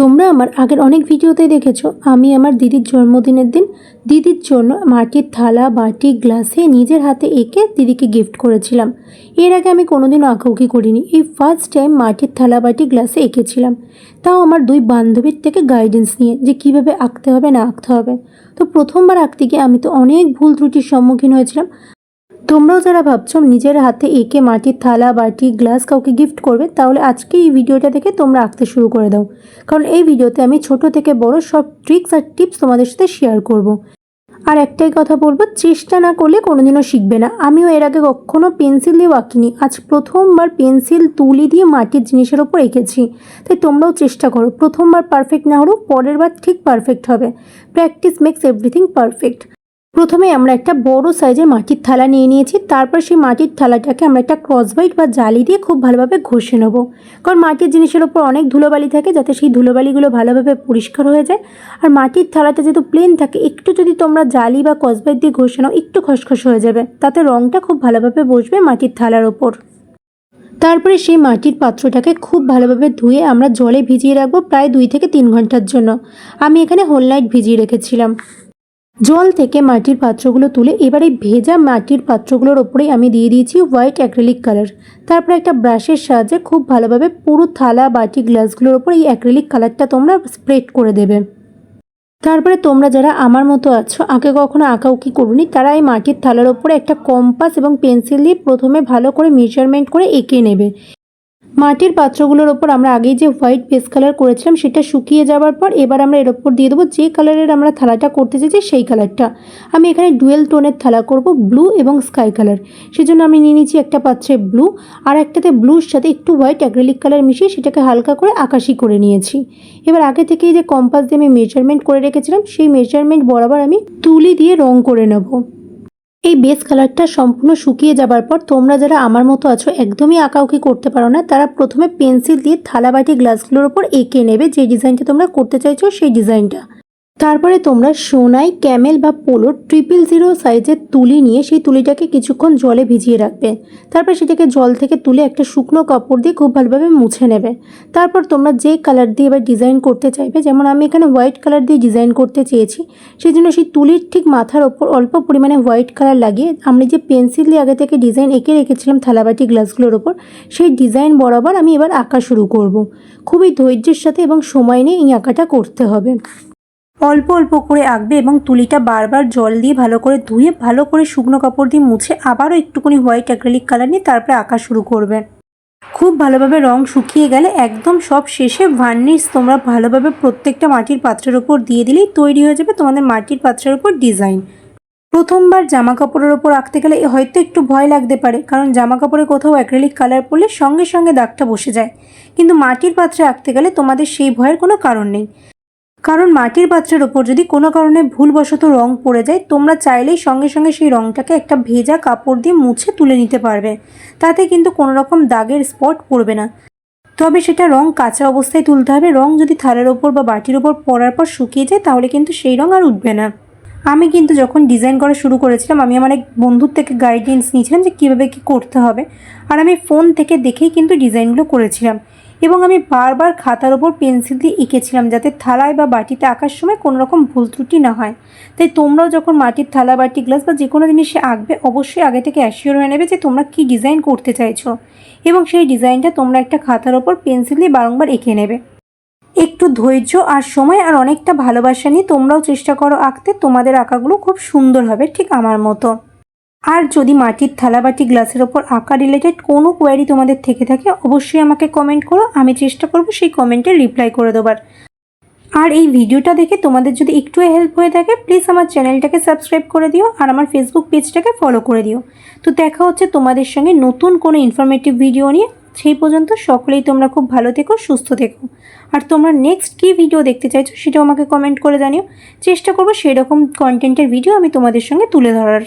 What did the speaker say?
তোমরা আমার আগের অনেক ভিডিওতে দেখেছ, আমি আমার দিদির জন্মদিনের দিন দিদির জন্য মাটির থালা, বাটি, গ্লাসে নিজের হাতে এঁকে দিদিকে গিফট করেছিলাম। এর আগে আমি কোনোদিনও আঁকাউকি করিনি। এই ফার্স্ট টাইম মাটির থালা, বাটি, গ্লাসে এঁকেছিলাম। তাও আমার দুই বান্ধবীর থেকে গাইডেন্স নিয়ে যে কীভাবে আঁকতে হবে, না আঁকতে হবে। তো প্রথমবার আঁকতে গিয়ে আমি তো অনেক ভুল ত্রুটির সম্মুখীন হয়েছিলাম। তোমরাও যারা ভাবছ নিজের হাতে এঁকে মাটির থালা, বাটি, গ্লাস কাউকে গিফট করবে, তাহলে আজকে এই ভিডিওটা দেখে তোমরা আঁকতে শুরু করে দাও। কারণ এই ভিডিওতে আমি ছোট থেকে বড় সব ট্রিক্স আর টিপস তোমাদের সাথে শেয়ার করব। আর একটাই কথা বলব, চেষ্টা না করলে কোনোদিনও শিখবে না। আমিও এর আগে কখনো পেন্সিল দিয়ে আঁকিনি। আজ প্রথমবার পেন্সিল তুলি দিয়ে মাটির জিনিসের ওপর এঁকেছি। তাই তোমরাও চেষ্টা করো। প্রথমবার পারফেক্ট না হলেও পরের বার ঠিক পারফেক্ট হবে। প্র্যাকটিস মেক্স এভরিথিং পারফেক্ট প্রথমে আমরা একটা বড় সাইজের মাটির থালা নিয়ে নিয়েছি, তারপর সেই মাটির থালাটাকে আমরা একটা ক্রসবাইট বা জালি দিয়ে খুব ভালোভাবে ঘষে নেব। কারণ মাটির জিনিসের ওপর অনেক ধুলোবালি থাকে যাতে সেই ধুলোবালিগুলো ভালোভাবে পরিষ্কার হয়ে যায়। আর মাটির থালাটা যেহেতু প্লেন থাকে, একটু যদি তোমরা জালি বা ক্রসবাইট দিয়ে ঘষে নাও, একটু খসখস হয়ে যাবে। তাতে রঙটা খুব ভালোভাবে বসবে মাটির থালার ওপর। তারপরে সেই মাটির পাত্রটাকে খুব ভালোভাবে ধুয়ে আমরা জলে ভিজিয়ে রাখব প্রায় দুই থেকে তিন ঘণ্টার জন্য। আমি এখানে হোল নাইট ভিজিয়ে রেখেছিলাম। জল থেকে মাটির পাত্রগুলো তুলে এবারে ভেজা মাটির পাত্রগুলোর ওপরেই আমি দিয়ে দিয়েছি হোয়াইট অ্যাক্রিলিক কালার তারপর একটা ব্রাশের সাহায্যে খুব ভালোভাবে পুরো থালা, বাটি গ্লাসগুলোর ওপর এই অ্যাক্রিলিক কালারটা তোমরা স্প্রেড করে দেবে। তারপরে তোমরা যারা আমার মতো আছো আঁকে কখনো আঁকাউকি করুনি, তারা এই মাটির থালার ওপরে একটা কম্পাস এবং পেন্সিল দিয়ে প্রথমে ভালো করে মেজারমেন্ট করে এঁকে নেবে। মাটির পাত্রগুলোর ওপর আমরা আগেই যে হোয়াইট বেস কালার করেছিলাম, সেটা শুকিয়ে যাওয়ার পর এবার আমরা এর ওপর দিয়ে দেবো যে কালারের আমরা থালাটা করতে চাইছি সেই কালারটা। আমি এখানে ডুয়েল টোনের থালা করব, ব্লু এবং স্কাই কালার। সেজন্য আমি নিয়ে নিয়েছি একটা পাত্রে ব্লু, আর একটাতে ব্লুর সাথে একটু হোয়াইট অ্যাক্রেলিক কালার মিশিয়ে সেটাকে হালকা করে আকাশি করে নিয়েছি। এবার আগে থেকেই যে কম্পাস দিয়ে আমি মেজারমেন্ট করে রেখেছিলাম, সেই মেজারমেন্ট বরাবর আমি তুলি দিয়ে রং করে নেব। এই বেস কালারটা সম্পূর্ণ শুকিয়ে যাবার পর তোমরা যারা আমার মতো আছো একদমই আঁকাউকি করতে পারো না, তারা প্রথমে পেন্সিল দিয়ে থালাবাটি গ্লাসগুলোর ওপর এঁকে নেবে, যে ডিজাইনটা তোমরা করতে চাইছো সেই ডিজাইনটা তারপরে তোমরা সোনাই ক্যামেল বা পোলোর ট্রিপল জিরো সাইজের তুলি নিয়ে সেই তুলিটাকে কিছুক্ষণ জলে ভিজিয়ে রাখবে। তারপর সেটাকে জল থেকে তুলে একটা শুকনো কাপড় দিয়ে খুব ভালোভাবে মুছে নেবে। তারপর তোমরা যে কালার দিয়ে এবার ডিজাইন করতে চাইবে, যেমন আমি এখানে হোয়াইট কালার দিয়ে ডিজাইন করতে চেয়েছি সেই জন্য সেই তুলির ঠিক মাথার ওপর অল্প পরিমাণে হোয়াইট কালার লাগিয়ে আমি যে পেন্সিল দিয়ে আগে থেকে ডিজাইন এঁকে রেখেছিলাম থালাবাটি গ্লাসগুলোর ওপর, সেই ডিজাইন বরাবর আমি এবার আঁকা শুরু করব। খুবই ধৈর্যের সাথে এবং সময় নিয়ে এই আঁকাটা করতে হবে। অল্প অল্প করে আঁকবে এবং তুলিটা বারবার জল দিয়ে ভালো করে ধুয়ে ভালো করে শুকনো কাপড় দিয়ে মুছে আবারও একটুখানি হোয়াইট অ্যাক্রেলিক কালার নিয়ে তারপরে আঁকা শুরু করবে। খুব ভালোভাবে রং শুকিয়ে গেলে একদম সব শেষে ভার্নিশ তোমরা ভালোভাবে প্রত্যেকটা মাটির পাত্রের ওপর দিয়ে দিলেই তৈরি হয়ে যাবে তোমাদের মাটির পাত্রের ওপর ডিজাইন প্রথমবার জামা কাপড়ের ওপর আঁকতে গেলে হয়তো একটু ভয় লাগতে পারে, কারণ জামা কাপড়ে কোথাও অ্যাক্রেলিক কালার পড়লে সঙ্গে সঙ্গে দাগটা বসে যায়। কিন্তু মাটির পাত্রে আঁকতে গেলে তোমাদের সেই ভয়ের কোনো কারণ নেই। কারণ মাটির পাত্রের ওপর যদি কোনো কারণে ভুলবশত রং পড়ে যায়, তোমরা চাইলেই সঙ্গে সঙ্গে সেই রংটাকে একটা ভেজা কাপড় দিয়ে মুছে তুলে নিতে পারবে। তাতে কিন্তু কোনো রকম দাগের স্পট পড়বে না। তবে সেটা রং কাঁচা অবস্থায় তুলতে হবে। রং যদি থালের ওপর বা বাটির ওপর পড়ার পর শুকিয়ে যায়, তাহলে কিন্তু সেই রং আর উঠবে না। আমি কিন্তু যখন ডিজাইন করা শুরু করেছিলাম, আমি আমার এক বন্ধুর থেকে গাইডেন্স নিয়েছিলাম যে কীভাবে কী করতে হবে। আর আমি ফোন থেকে দেখেই কিন্তু ডিজাইনগুলো করেছিলাম। এবং আমি বারবার খাতার ওপর পেন্সিল দিয়ে এঁকেছিলাম যাতে থালায় বা বাটিতে আঁকার সময় কোনো রকম ভুল ত্রুটি না হয়। তাই তোমরাও যখন মাটির থালা, বাটি, গ্লাস বা যে কোনো জিনিসে আঁকবে, অবশ্যই আগে থেকে অ্যাসিওর হয়ে নেবে যে তোমরা কী ডিজাইন করতে চাইছো এবং সেই ডিজাইনটা তোমরা একটা খাতার ওপর পেন্সিল দিয়ে বারংবার এঁকে নেবে। একটু ধৈর্য আর সময় আর অনেকটা ভালোবাসা নিয়ে তোমরাও চেষ্টা করো আঁকতে। তোমাদের আঁকাগুলো খুব সুন্দর হবে, ঠিক আমার মতো। আর যদি মাটির থালাবাটি গ্লাসের ওপর আঁকা রিলেটেড কোনো কোয়ারি তোমাদের থেকে থাকে, অবশ্যই আমাকে কমেন্ট করো। আমি চেষ্টা করব সেই কমেন্টে রিপ্লাই করে দেবার। আর এই ভিডিওটা দেখে তোমাদের যদি একটু হেল্প হয়ে থাকে প্লিজ আমার চ্যানেলটাকে সাবস্ক্রাইব করে দিও আর আমার ফেসবুক পেজটাকে ফলো করে দিও। তো দেখা হচ্ছে তোমাদের সঙ্গে নতুন কোনো ইনফরমেটিভ ভিডিও নিয়ে। সেই পর্যন্ত সকলেই তোমরা খুব ভালো থেকো, সুস্থ থেকো। আর তোমরা নেক্সট কী ভিডিও দেখতে চাইছো সেটাও আমাকে কমেন্ট করে জানিও। চেষ্টা করব সেই রকম কন্টেন্টের ভিডিও আমি তোমাদের সঙ্গে তুলে ধরার।